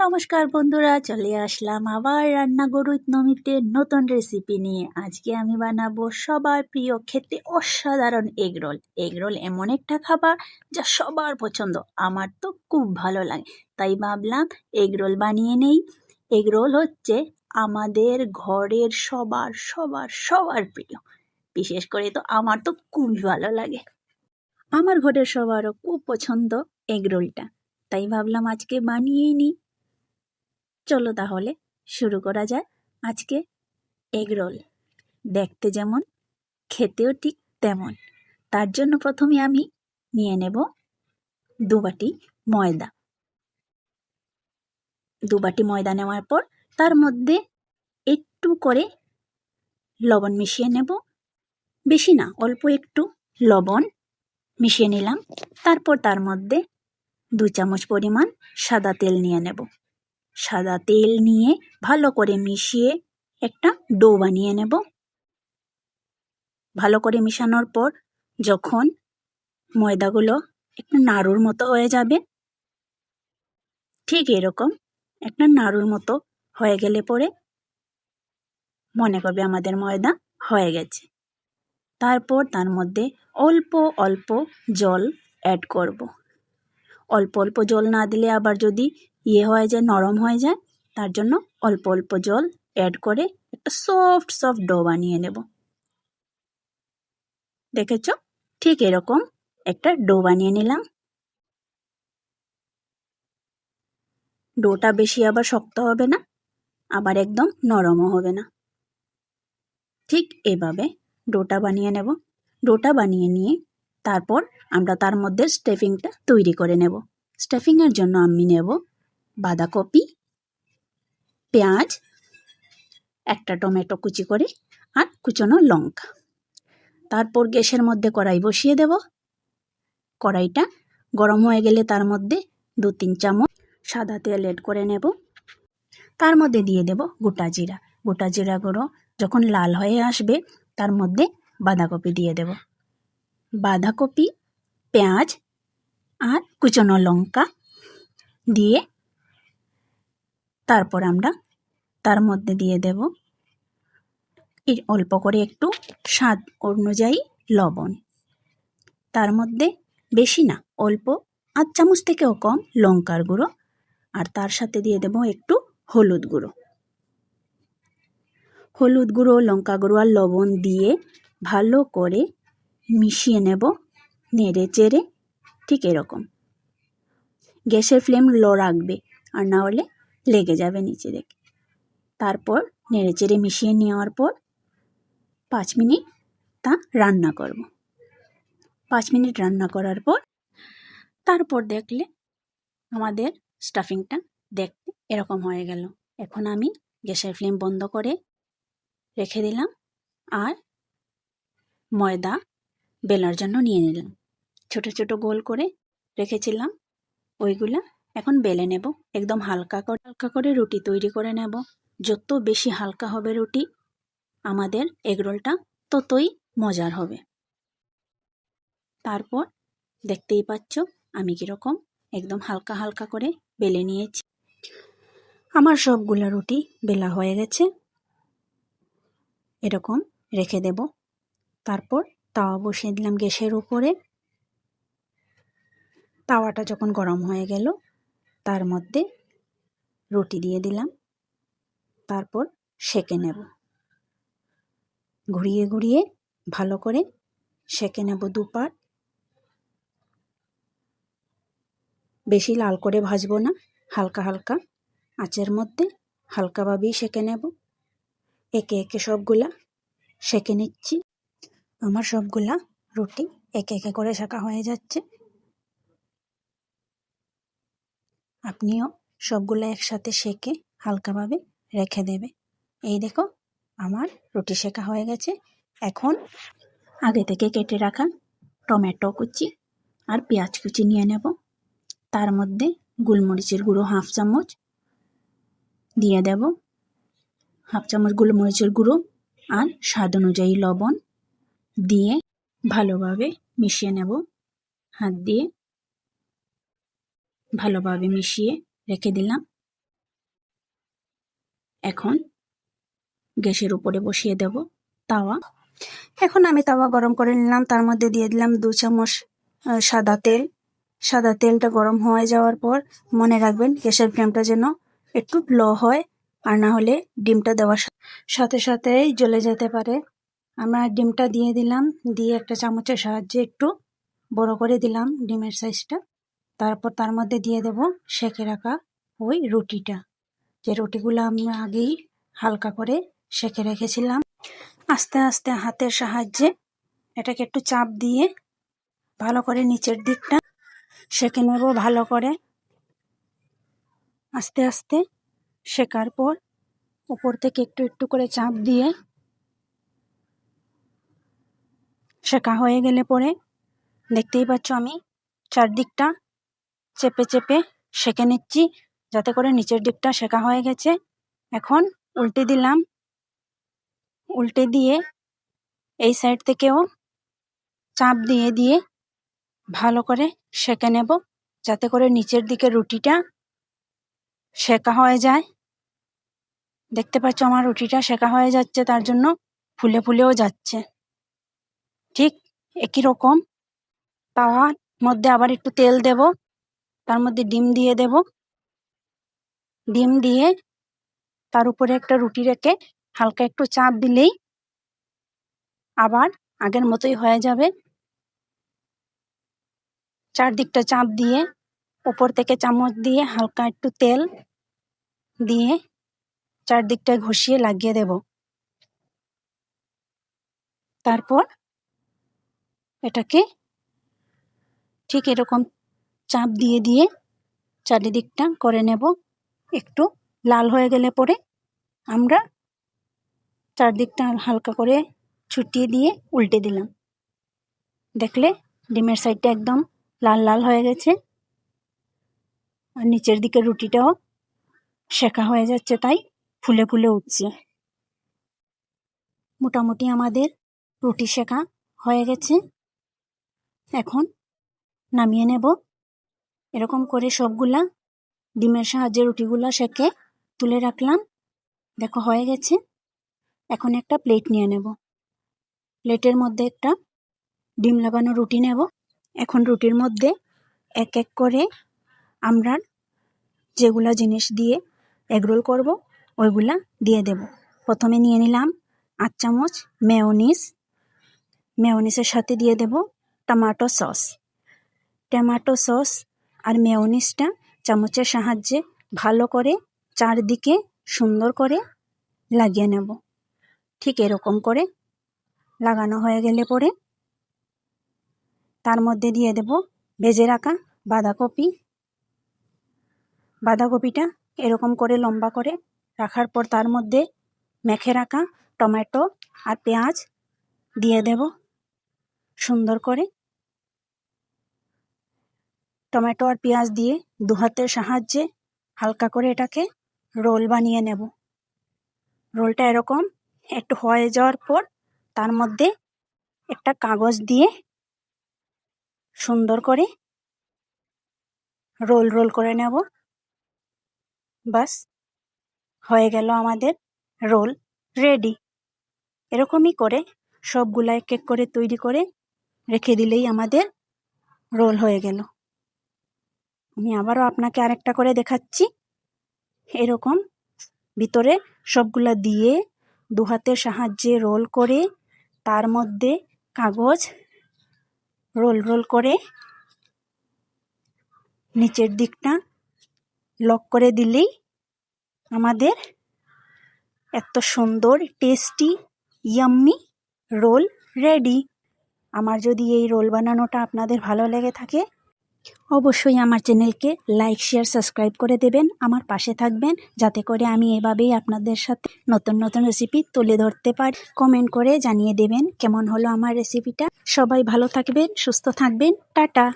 নমস্কার বন্ধুরা, চলে আসলাম আবার রান্না গরুত নমিতে নতুন রেসিপি নিয়ে। আজকে আমি বানাবো সবার প্রিয়, খেতে অসাধারণ এগরোল এগরোল এমন একটা খাবার যা সবার পছন্দ। আমার তো খুব ভালো লাগে। তাই ভাবলাম এগরোল বানিয়ে নেই। এগরোল হচ্ছে আমাদের ঘরের সবার সবার সবার প্রিয়। বিশেষ করে তো আমার তো খুবই ভালো লাগে। আমার ঘরের সবারও খুব পছন্দ এগরোলটা তাই ভাবলাম আজকে বানিয়েই নিই। চলো তাহলে, শুরু করা যায় আজকে এগরোল দেখতে যেমন, খেতেও ঠিক তেমন। তার জন্য প্রথমে আমি নিয়ে নেব দু বাটি ময়দা। দু বাটি ময়দা নেওয়ার পর তার মধ্যে একটু করে লবণ মিশিয়ে নেব। বেশি না, অল্প একটু লবণ মিশিয়ে নিলাম। তারপর তার মধ্যে দু চামচ পরিমাণ সাদা তেল নিয়ে নেব। সাদা তেল নিয়ে ভালো করে মিশিয়ে একটা ডো বানিয়ে নেব। ভালো করে মিশানোর পর যখন ময়দাগুলো একটু নাড়ুর মতো হয়ে যাবে, ঠিক এরকম একটা নাড়ুর মতো হয়ে গেলে পরে মনে করবে আমাদের ময়দা হয়ে গেছে। তারপর তার মধ্যে অল্প অল্প জল অ্যাড করব। অল্প অল্প জল না দিলে আবার যদি ইয়ে হয়ে যায়, নরম হয়ে যায়, তার জন্য অল্প অল্প জল অ্যাড করে একটা সফট সফট ডো বানিয়ে নেব। দেখেছ? ঠিক এরকম একটা ডো বানিয়ে নিলাম। ডোটা বেশি আবার শক্ত হবে না, আবার একদম নরমও হবে না। ঠিক এভাবে ডোটা বানিয়ে নেব। ডোটা বানিয়ে নিয়ে তারপর আমরা তার মধ্যে স্টেফিংটা তৈরি করে নেব। স্টেফিংয়ের জন্য আমি নেব বাঁধাকপি, পেঁয়াজ, একটা টমেটো কুচি করে আর কুচনো লঙ্কা। তারপর গ্যাসের মধ্যে কড়াই বসিয়ে দেব। কড়াইটা গরম হয়ে গেলে তার মধ্যে দু তিন চামচ সাদা তেল এড করে নেব। তার মধ্যে দিয়ে দেব গোটা জিরা। গোটা জিরা গুঁড়ো যখন লাল হয়ে আসবে, তার মধ্যে বাঁধাকপি দিয়ে দেব। বাঁধাকপি, পেঁয়াজ আর কুচনো লঙ্কা দিয়ে তারপর আমরা তার মধ্যে দিয়ে দেব এর অল্প করে একটু স্বাদ অনুযায়ী লবণ। তার মধ্যে বেশি না, অল্প আধ চামচ থেকেও কম লঙ্কার গুঁড়ো আর তার সাথে দিয়ে দেব একটু হলুদ গুঁড়ো। হলুদ গুঁড়ো, লঙ্কা গুঁড়ো আর লবণ দিয়ে ভালো করে মিশিয়ে নেব নেড়ে চেড়ে, ঠিক এরকম। গ্যাসের ফ্লেম লো রাখবে আর না হলে লেগে যাবে নিচে দেখে। তারপর নেড়ে চেড়ে মিশিয়ে নেওয়ার পর পাঁচ মিনিট তা রান্না করব। পাঁচ মিনিট রান্না করার পর তারপর দেখলে আমাদের স্টাফিংটা দেখতে এরকম হয়ে গেল। এখন আমি গ্যাসের ফ্লেম বন্ধ করে রেখে দিলাম আর ময়দা বেলার জন্য নিয়ে নিলাম। ছোট ছোট গোল করে রেখেছিলাম। ওইগুলা এখন বেলে নেব, একদম হালকা করে হালকা করে রুটি তৈরি করে নেব। যত বেশি হালকা হবে রুটি, আমাদের এগরোলটা ততই মজার হবে। তারপর দেখতেই পাচ্ছ, আমি কীরকম একদম হালকা হালকা করে বেলে নিয়েছি। আমার সবগুলো রুটি বেলা হয়ে গেছে। এরকম রেখে দেব। তারপর তাওয়া বসিয়ে দিলাম গ্যাসের উপরে। তাওয়াটা যখন গরম হয়ে গেল তার মধ্যে রুটি দিয়ে দিলাম। তারপর সেকে নেব। ঘুরিয়ে ঘুরিয়ে ভালো করে সেকে নেব দুপাট। বেশি লাল করে ভাজবো না, হালকা হালকা আঁচের মধ্যে হালকাভাবেই সেকে নেব। একে একে সবগুলা সেকে নিচ্ছি। আমার সবগুলা রুটি একে একে করে শেখা হয়ে যাচ্ছে। আপনিও সবগুলো একসাথে সেকে হালকাভাবে রেখে দেবে। এই দেখো, আমার রুটি শেখা হয়ে গেছে। এখন আগে থেকে কেটে রাখা টমেটো কুচি আর পেঁয়াজ কুচি নিয়ে নেব। তার মধ্যে গোলমরিচের গুঁড়ো হাফ চামচ দিয়ে দেব। হাফ চামচ গোলমরিচের গুঁড়ো আর স্বাদ অনুযায়ী লবণ দিয়ে ভালোভাবে মিশিয়ে নেব। হাত দিয়ে ভালোভাবে মিশিয়ে রেখে দিলাম। এখন গ্যাসের উপরে বসিয়ে দেব তাওয়া। এখন আমি তাওয়া গরম করে নিলাম, তার মধ্যে দিয়ে দিলাম দু চামচ সাদা তেল। সাদা তেলটা গরম হয়ে যাওয়ার পর মনে রাখবেন গ্যাসের ফ্লেমটা যেন একটু লো হয়, আর না হলে ডিমটা দেওয়ার সাথে সাথেই জ্বলে যেতে পারে। আমরা ডিমটা দিয়ে দিলাম, দিয়ে একটা চামচের সাহায্যে একটু বড় করে দিলাম ডিমের সাইজটা তারপর তার মধ্যে দিয়ে দেব সেঁকে রাখা ওই রুটিটা। যে রুটিগুলো আমি আগেই হালকা করে সেঁকে রেখেছিলাম। আস্তে আস্তে হাতের সাহায্যে এটাকে একটু চাপ দিয়ে ভালো করে নিচের দিকটা সেঁকে নেব ভালো করে। আস্তে আস্তে শেখার পর উপর থেকে একটু একটু করে চাপ দিয়ে শেখা হয়ে গেলে পরে দেখতেই পাচ্ছ আমি চারদিকটা চেপে চেপে সেঁকে নিচ্ছি, যাতে করে নিচের দিকটা শেখা হয়ে গেছে। এখন উল্টে দিলাম। উল্টে দিয়ে এই সাইড থেকেও চাপ দিয়ে দিয়ে ভালো করে সেঁকে নেব, যাতে করে নিচের দিকে রুটিটা সেঁকা হয়ে যায়। দেখতে পাচ্ছ আমার রুটিটা সেঁকা হয়ে যাচ্ছে, তার জন্য ফুলে ফুলেও যাচ্ছে। ঠিক একই রকম। তাওয়ার মধ্যে আবার একটু তেল দেব। তার মধ্যে ডিম দিয়ে দেব। ডিম দিয়ে তার উপরে একটা রুটি রেখে হালকা একটু চাপ দিলেই আবার আগের মতোই হয়ে যাবে। চারদিকটা চাপ দিয়ে উপর থেকে চামচ দিয়ে হালকা একটু তেল দিয়ে চারদিকটা ঘষিয়ে লাগিয়ে দেব। তারপর এটাকে ঠিক এরকম চাপ দিয়ে দিয়ে চারিদিকটা করে নেব। একটু লাল হয়ে গেলে পরে আমরা চারদিকটা হালকা করে ছুটিয়ে দিয়ে উল্টে দিলাম। দেখলে ডিমের সাইডটা একদম লাল লাল হয়ে গেছে। আর নিচের দিকে রুটিটাও শেখা হয়ে যাচ্ছে তাই ফুলে ফুলে উঠছে। মোটামুটি আমাদের রুটি শেখা হয়ে গেছে। এখন নামিয়ে নেব। এরকম করে সবগুলা ডিমের সাহায্যে রুটিগুলা সেকে তুলে রাখলাম। দেখো, হয়ে গেছে। এখন একটা প্লেট নিয়ে নেব। প্লেটের মধ্যে একটা ডিম লাগানো রুটি নেব। এখন রুটির মধ্যে এক এক করে আমরা যেগুলা জিনিস দিয়ে এগরোল করব, ওইগুলা দিয়ে দেব। প্রথমে নিয়ে নিলাম আট চামচ মেয়োনিজ মেয়োনিজের সাথে দিয়ে দেব টমাটো সস টমাটো সস আর মেয়োনিজটা চামচের সাহায্যে ভালো করে চারদিকে সুন্দর করে লাগিয়ে নেব। ঠিক এরকম করে লাগানো হয়ে গেলে পরে তার মধ্যে দিয়ে দেব ভেজে রাখা বাঁধাকপি। বাঁধাকপিটা এরকম করে লম্বা করে রাখার পর তার মধ্যে মেখে রাখা টমেটো আর পেঁয়াজ দিয়ে দেব। সুন্দর করে টমেটো আর পেঁয়াজ দিয়ে দু হাতের সাহায্যে হালকা করে এটাকে রোল বানিয়ে নেব। রোলটা এরকম একটু হয়ে যাওয়ার পর তার মধ্যে একটা কাগজ দিয়ে সুন্দর করে রোল রোল করে নেব। বাস, হয়ে গেল আমাদের রোল রেডি। এরকমই করে সবগুলা এক এক করে তৈরি করে রেখে দিলেই আমাদের রোল হয়ে গেল। আমি আবারও আপনাকে আরেকটা করে দেখাচ্ছি। এরকম ভিতরে সবগুলা দিয়ে দু হাতের সাহায্যে রোল করে, তার মধ্যে কাগজ রোল রোল করে নিচের দিকটা লক করে দিলেই আমাদের এত সুন্দর টেস্টি ইয়াম্মি রোল রেডি আমার যদি এই রোল বানানোটা আপনাদের ভালো লেগে থাকে অবশ্যই আমার চ্যানেলকে লাইক, শেয়ার, সাবস্ক্রাইব করে দেবেন। আমার পাশে থাকবেন যাতে করে আমি এভাবেই আপনাদের সাথে নতুন নতুন রেসিপি তুলে ধরতে পারি। কমেন্ট করে জানিয়ে দেবেন কেমন হলো আমার রেসিপিটা সবাই ভালো থাকবেন, সুস্থ থাকবেন। টাটা!